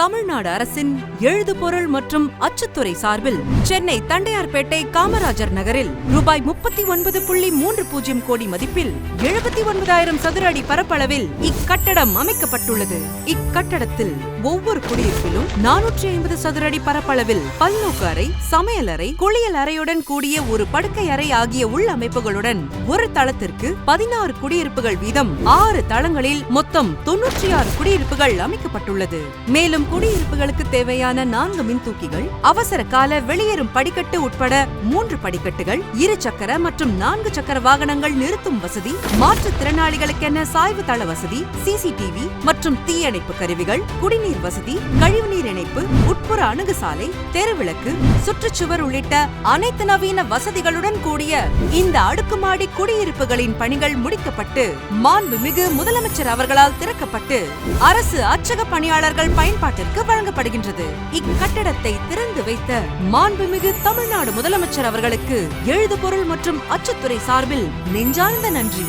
தமிழ்நாடு அரசின் எழுதுபொருள் மற்றும் அச்சுத்துறை சார்பில் சென்னை தண்டையார்பேட்டை காமராஜர் நகரில் ரூபாய் முப்பத்தி ஒன்பது புள்ளி மூன்று பூஜ்ஜியம் கோடி மதிப்பில் எழுபத்தி ஒன்பதாயிரம் சதுர அடி பரப்பளவில் இக்கட்டடம் அமைக்கப்பட்டுள்ளது. இக்கட்டடத்தில் ஒவ்வொரு குடியிருப்பிலும் நானூற்றி ஐம்பது சதுர அடி பரப்பளவில் பல்நோக்கு அறை சமையலறை குளியல் அறையுடன் கூடிய ஒரு படுக்கை அறை ஆகிய உள்ளமைப்புகளுடன் ஒரு தளத்திற்கு பதினாறு குடியிருப்புகள் வீதம் ஆறு தளங்களில் மொத்தம் தொன்னூற்றி ஆறு குடியிருப்புகள் அமைக்கப்பட்டுள்ளது. மேலும் குடியிருப்புகளுக்கு தேவையான நான்கு மின்தூக்கிகள் அவசர கால வெளியேறும் படிக்கட்டு உட்பட மூன்று படிக்கட்டுகள் இரு சக்கர மற்றும் நான்கு சக்கர வாகனங்கள் நிறுத்தும் வசதி மாற்றுத்திறனாளிகளுக்கென சாய்வு தள வசதி சிசிடிவி மற்றும் தீயணைப்பு கருவிகள் குடிநீர் வசதி கழிவுநீர் இணைப்பு உட்புற அணுகுசாலை தெருவிளக்கு சுற்றுச்சுவர் உள்ளிட்ட அனைத்து நவீன வசதிகளுடன் கூடிய இந்த அடுக்குமாடி குடியிருப்புகளின் பணிகள் முடிக்கப்பட்டு மாண்புமிகு முதலமைச்சர் அவர்களால் திறக்கப்பட்டு அரசு அச்சக பணியாளர்கள் பயன்பாட்டிற்கு வழங்கப்படுகின்றது. இக்கட்டடத்தை திறந்து வைத்த மாண்புமிகு தமிழ்நாடு முதலமைச்சர் அவர்களுக்கு எழுதுபொருள் மற்றும் அச்சுத்துறை சார்பில் நெஞ்சார்ந்த நன்றி.